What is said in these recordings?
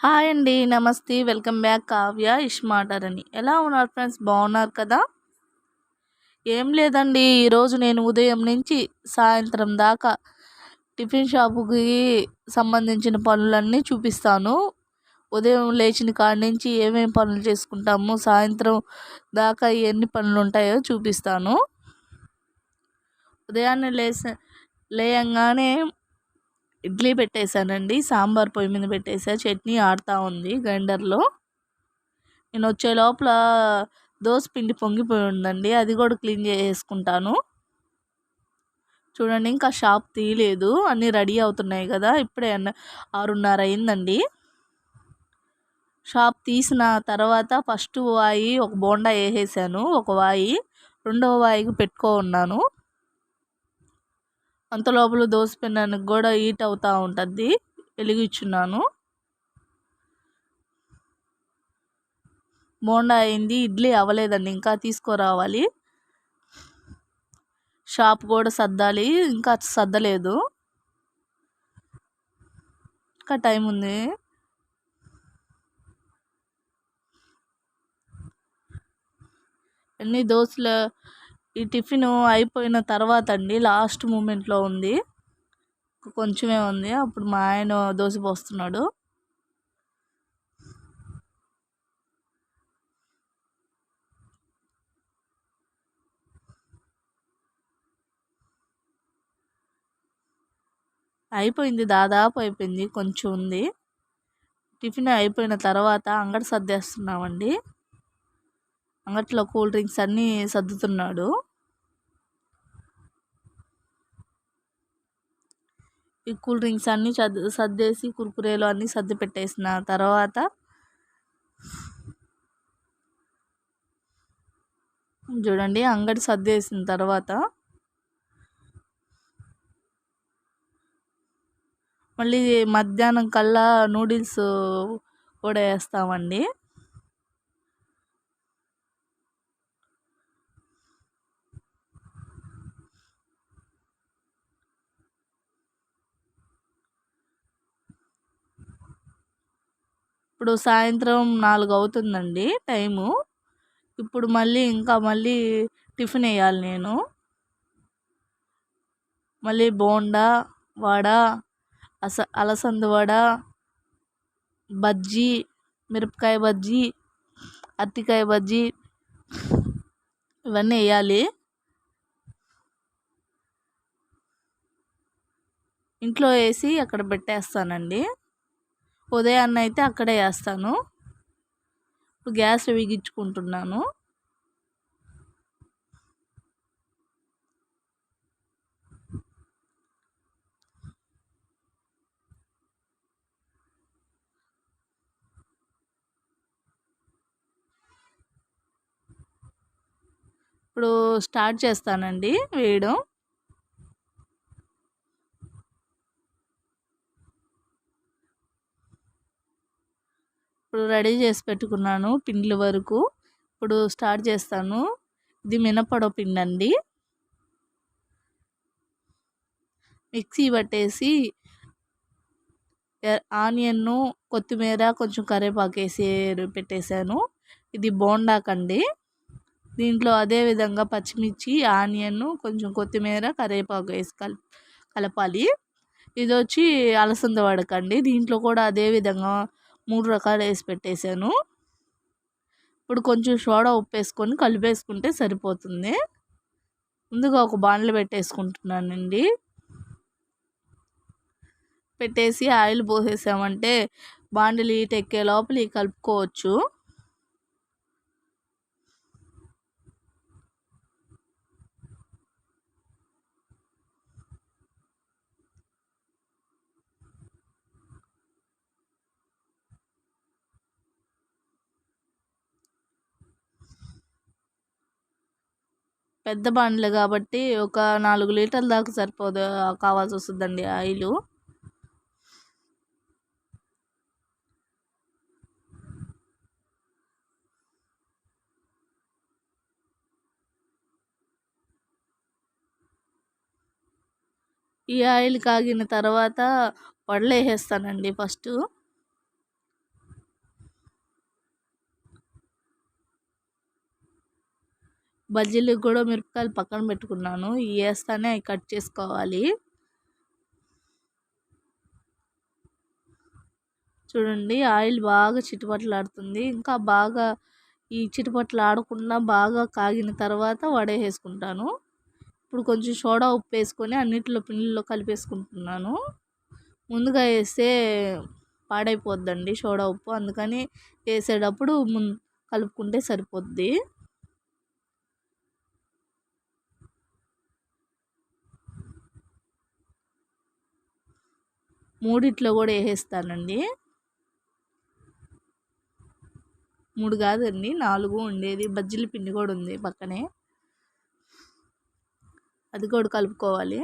Hi అండి నమస్తే. Welcome back Kavya ఇష్మాటర్ అని ఎలా ఉన్నారు ఫ్రెండ్స్? బాగున్నారు కదా? ఏం లేదండి ఈరోజు నేను ఉదయం నుంచి సాయంత్రం దాకా టిఫిన్ షాపుకి సంబంధించిన పనులన్నీ చూపిస్తాను. ఉదయం లేచిన కాడి నుంచి ఏమేమి పనులు చేసుకుంటాము సాయంత్రం దాకా ఎన్ని పనులు ఉంటాయో చూపిస్తాను. ఉదయాన్నే లేస లేయంగానే ఇడ్లీ పెట్టేశానండి సాంబార్ పొయ్యి మీద పెట్టేసా చట్నీ ఆడుతూ ఉంది గ్రైండర్లో. నేను వచ్చే లోపల దోశ పిండి పొంగిపోయి ఉందండి అది కూడా క్లీన్ చేసుకుంటాను. చూడండి ఇంకా షాప్ తీయలేదు అన్నీ రెడీ అవుతున్నాయి కదా ఇప్పుడే ఆరున్నర అయిందండి. షాప్ తీసిన తర్వాత ఫస్ట్ వాయి ఒక బోండా వేసేసాను ఒక వాయి రెండవ వాయికి పెట్టుకో ఉన్నాను. అంత లోపల దోశ పెనానికి కూడా హీట్ అవుతూ ఉంటుంది వెలిగిచ్చున్నాను బోండా అయింది. ఇడ్లీ అవ్వలేదండి. ఇంకా తీసుకురావాలి. షాప్ కూడా సర్దాలి. ఇంకా సర్దలేదు. ఇంకా టైం ఉంది. ఎన్ని దోశలు ఈ టిఫిన్ అయిపోయిన తర్వాత అండి లాస్ట్ మూమెంట్లో ఉంది. కొంచెమే ఉంది. అప్పుడు మా ఆయన దోశ పోస్తున్నాడు. అయిపోయింది. దాదాపు అయిపోయింది. కొంచెం ఉంది. టిఫిన్ అయిపోయిన తర్వాత అంగడి సర్దేస్తున్నామండి. అంగట్లో కూల్ డ్రింక్స్ అన్నీ సర్దుతున్నాడు. ఈ కూల్ డ్రింక్స్ అన్నీ సర్ది సర్దేసి కుర్కురేలు అన్నీ సర్ది పెట్టేసిన తర్వాత చూడండి అంగడి సర్దేసిన తర్వాత మళ్ళీ మధ్యాహ్నం కల్లా నూడిల్స్ కూడా వేస్తామండి. ఇప్పుడు సాయంత్రం నాలుగు అవుతుందండి టైము. ఇప్పుడు మళ్ళీ ఇంకా మళ్ళీ టిఫిన్ వేయాలి నేను. మళ్ళీ బోండా వడ అస అలసంద వడ బజ్జీ మిరపకాయ బజ్జీ అత్తికాయ బజ్జీ ఇవన్నీ వేయాలి ఇంట్లో వేసి అక్కడ పెట్టేస్తానండి. ఉదయాన్నే అయితే అక్కడే వేస్తాను. ఇప్పుడు గ్యాస్ వేగించుకుంటున్నాను ఇప్పుడు స్టార్ట్ చేస్తానండి వేయడం. ఇప్పుడు రెడీ చేసి పెట్టుకున్నాను పిండ్ల వరకు. ఇప్పుడు స్టార్ట్ చేస్తాను. ఇది మినపడో పిండి అండి మిక్సీ పట్టేసి ఆనియన్ను కొత్తిమీర కొంచెం కరివేపాకు వేసి పెట్టేశాను. ఇది బోండాకండి. దీంట్లో అదే విధంగా పచ్చిమిర్చి ఆనియన్ కొంచెం కొత్తిమీర కరివేపాకు వేసి కల కలపాలి. ఇది వచ్చి అలసంద వడకండి. దీంట్లో కూడా అదే విధంగా మూడు రకాలు వేసి పెట్టేశాను. ఇప్పుడు కొంచెం సోడా ఉప్పు వేసుకొని కలిపేసుకుంటే సరిపోతుంది. ముందుగా ఒక బాండ్లు పెట్టేసుకుంటున్నానండి. పెట్టేసి ఆయిల్ పోసేసామంటే బాండలు ఈట ఎక్కే లోపల కలుపుకోవచ్చు. పెద్ద బండ్లు కాబట్టి ఒక నాలుగు లీటర్ల దాకా సరిపోదు కావాల్సి వస్తుందండి ఆయిలు. ఈ ఆయిల్ కాగిన తర్వాత వడలేసేస్తానండి ఫస్ట్. బజ్జీలకు కూడా మిరపకాయలు పక్కన పెట్టుకున్నాను. వేస్తానే అవి కట్ చేసుకోవాలి. చూడండి ఆయిల్ బాగా చిటుపట్లాడుతుంది. ఇంకా బాగా ఈ చిటుపట్లు ఆడకుండా బాగా కాగిన తర్వాత వడేసేసుకుంటాను. ఇప్పుడు కొంచెం సోడా ఉప్పు వేసుకొని అన్నింటిలో పిండిలో కలిపేసుకుంటున్నాను. ముందుగా వేస్తే పాడైపోద్దండి సోడా ఉప్పు. అందుకని వేసేటప్పుడు కలుపుకుంటే సరిపోద్ది. మూడిట్లో కూడా వేసేస్తానండి. మూడు కాదండి నాలుగు ఉండేది. బజ్జీల పిండి కూడా ఉంది పక్కనే. అది కూడా కలుపుకోవాలి.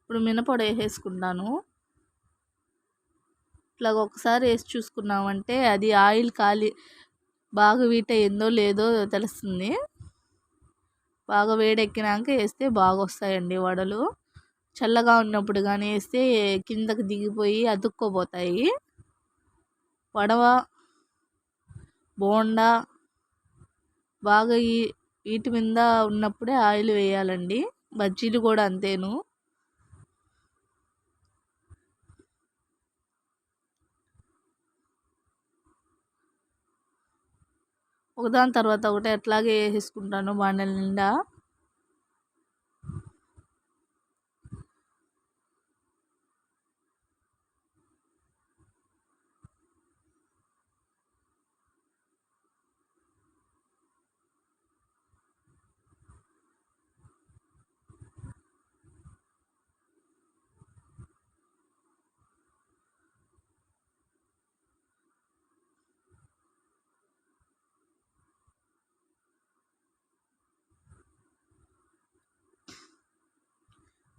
ఇప్పుడు మినపొడి వేసేసుకుంటాను. ఇట్లా ఒకసారి వేసి చూసుకున్నామంటే అది ఆయిల్ కాలి బాగా వీట్ ఏందో లేదో తెలుస్తుంది. బాగా వేడెక్కినాక వేస్తే బాగా వస్తాయండి వడలు. చల్లగా ఉన్నప్పుడు కానీ వేస్తే కిందకి దిగిపోయి అతుక్కోపోతాయి పడవ బోండా బాగా ఈ వీటి మీద ఉన్నప్పుడే ఆయిల్ వేయాలండి. బజ్జీలు కూడా అంతేను. ఒకదాని తర్వాత ఒకటి అట్లాగే వేసేసుకుంటాను బాండల నిండా.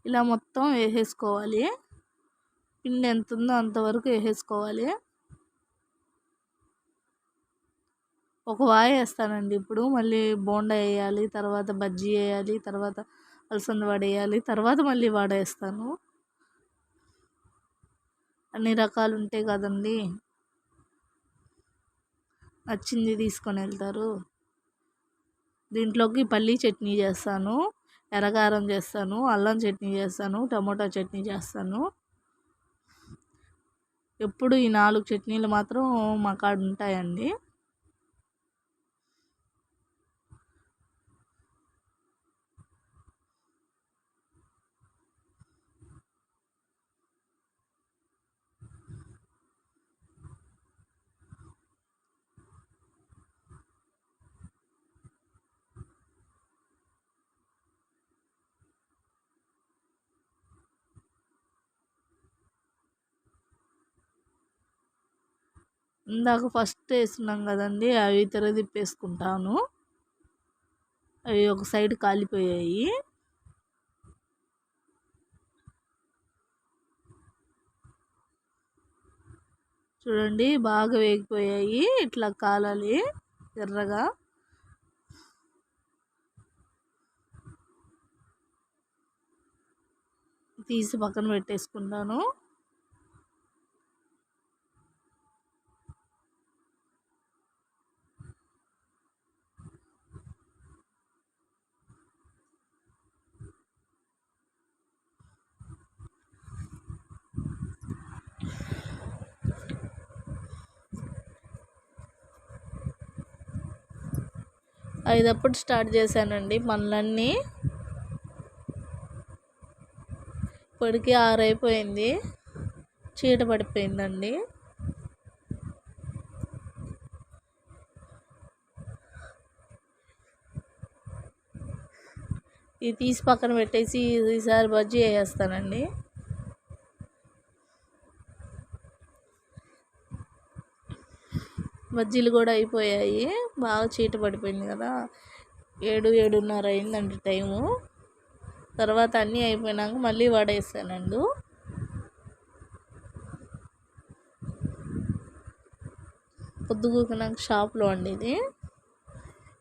ఇలా మొత్తం వేసేసుకోవాలి. పిండి ఎంత ఉందో అంతవరకు వేసేసుకోవాలి. ఒక వాయి వేస్తానండి ఇప్పుడు. మళ్ళీ బోండా వేయాలి తర్వాత బజ్జీ వేయాలి తర్వాత అలసంద వడ వేయాలి తర్వాత మళ్ళీ వడ వేస్తాను. అన్ని రకాలు ఉంటాయి కదండి. నచ్చింది తీసుకొని వెళ్తారు. దీంట్లోకి పల్లీ చట్నీ చేస్తాను. ఎర్రకారం చేస్తాను అల్లం చట్నీ చేస్తాను టమోటా చట్నీ చేస్తాను. ఎప్పుడు ఈ నాలుగు చట్నీలు మాత్రం మా కాడ ఉంటాయండి. ఇందాక ఫస్ట్ వేసుకున్నాం కదండి అవి తెరదిప్పేసుకుంటాను అవి ఒక సైడ్ కాలిపోయాయి. చూడండి బాగా వేగిపోయాయి ఇట్లా కాలాలి ఎర్రగా. తీసి పక్కన పెట్టేసుకుంటాను. ఐదప్పుడు స్టార్ట్ చేశానండి పనులన్నీ ఇప్పటికి ఆరైపోయింది. చీట పడిపోయిందండి. ఇది తీసి పక్కన పెట్టేసి ఈసారి బజ్జీ వేసేస్తానండి బజ్జీలు కూడా అయిపోయాయి. బాగా చీట పడిపోయింది కదా. ఏడు ఏడున్నర అయిందండి టైము. తర్వాత అన్నీ అయిపోయినాక మళ్ళీ వడేసానండు పొద్దుగూకినాక షాప్లో అండి ఇది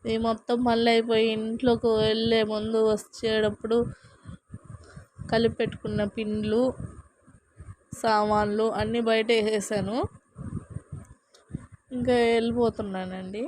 ఇది మొత్తం మళ్ళీ అయిపోయి ఇంట్లోకి వెళ్ళే ముందు వచ్చేటప్పుడు కలిపి పెట్టుకున్న పిండ్లు సామాన్లు అన్నీ బయట వేసేసాను. ఇంకా వెళ్ళిపోతున్నానండి.